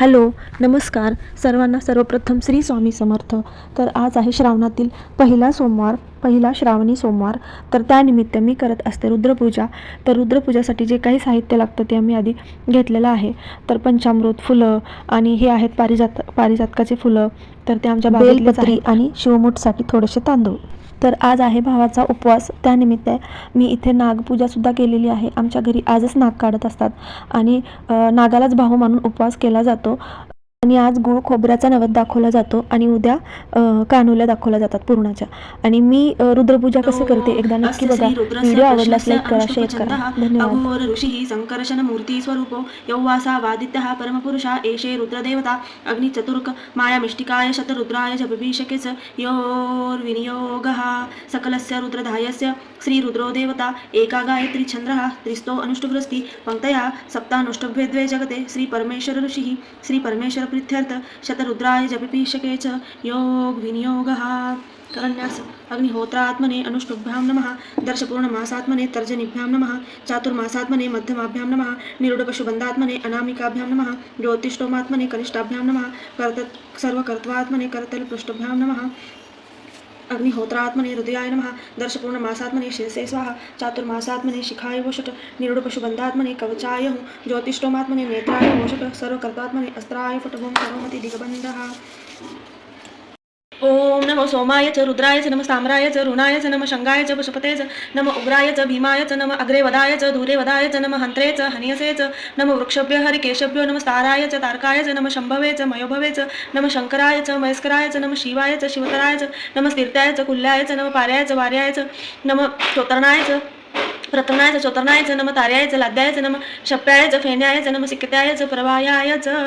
Hello नमस्कार. सर्वांना सर्वप्रथम श्री स्वामी समर्थ. तर आज आहे श्रावणातील पहिला सोमवार. पहिला श्रावणी सोमवार. तर त्यानिमित्त मी करत असते रुद्रपूजा. तर रुद्रपूजासाठी जे काही साहित्य लागतं ते आम्ही आधी घेतलेलं आहे. तर पंचामृत फुलं आणि हे आहेत पारिजात पारिजातकाचे फुलं. तर ते आमच्या बेलपत्री आणि शिवमुठसाठी थोडेसे तांदूळ. तर आज आहे भावाचा उपवास. त्यानिमित्त मी इथे नागपूजासुद्धा केलेली आहे. आमच्या घरी आजच नाग काढत असतात. आणि नागालाच भाऊ मानून उपवास केला जातो. आणि आज गुळ खोबऱ्याचा नैवेद्य दाखवला जातो आणि उद्या अ, कानुल्या दाखवल्या जातात पूर्णाच्या. आणि मी रुद्रपूजा कसं करते एकदा नक्की बघा. व्हिडिओ आवडल्यास लाईक करा शेअर करा. धन्यवाद. ऋषिः संकर्षण मूर्ती स्वरूपो यौवासा वादित्यः परमपुरुषा एषे रुद्रदेवता अग्निचतुर्क मायामिष्टिकाय शतरुद्राय जभिषकेच योर्विनियोगः सकलस्य रुद्रधायस्य श्रीरुद्रो देवता एका गायत्री छन्द्रः त्रिस्तो अनुष्टुभ्रस्ति पङ्क्तया सप्तानुष्टभ्ये द्वे जगते श्रीपरमेश्वर ऋषिः प्रीत्यर्थ शतरुद्राय जपिपीशके च योगविनियोगः करण्यास अग्निहोत्रात्मने अनुष्टुभ्यां नमः। दर्शपूर्णमासात्मने तर्जनीभ्यां नमः। चातुर्मासात्मने मध्यमाभ्यां नमः। निरुडपशुबन्धात्मने अनामिकाभ्यां नमः। ज्योतिष्ठोमात्मने कनिष्ठाभ्यां नमः। कर्त सर्वकर्त्वात्मने करतलपृष्ठभ्यां नमः। अग्निहोत्रात्मने हृदयाय नमः दर्शपूर्णमासात्मने शिरसे स्वाहा चातुर्मासात्मने शिखाय वोषट निरूढपशुबन्धात्मने कवचाय हुं ज्योतिष्ठोमात्मने नेत्राय वोषट सर्वकर्तात्मने अस्त्राय फटभुं करोमति दिगबन्धः। ॐ नम सोमाय च रुद्राय च नमः साम्राय च ऋणाय च नमः शंगाय च पशुपते च नम उग्राय च भीमाय च नम अग्रे वदाय च धूरे वदाय च नम हन्त्रे च हनियसे च नम वृक्षभ्य हरिकेशभ्यो नम ताराय च तारकाय च नम शम्भवे च मयोभवे च नम शंकराय च मयस्कराय च नम शिवाय च शिवतराय च नमः स्थिरताय च कुल्याय च नम पार्याय च वार्याय च नमः चोतरणाय च प्रतरणाय च चोतरणाय च नमः तार्याय च लाद्याय च नमः शप्याय च फेन्याय च नम सिक्कत्याय च प्रवायाय च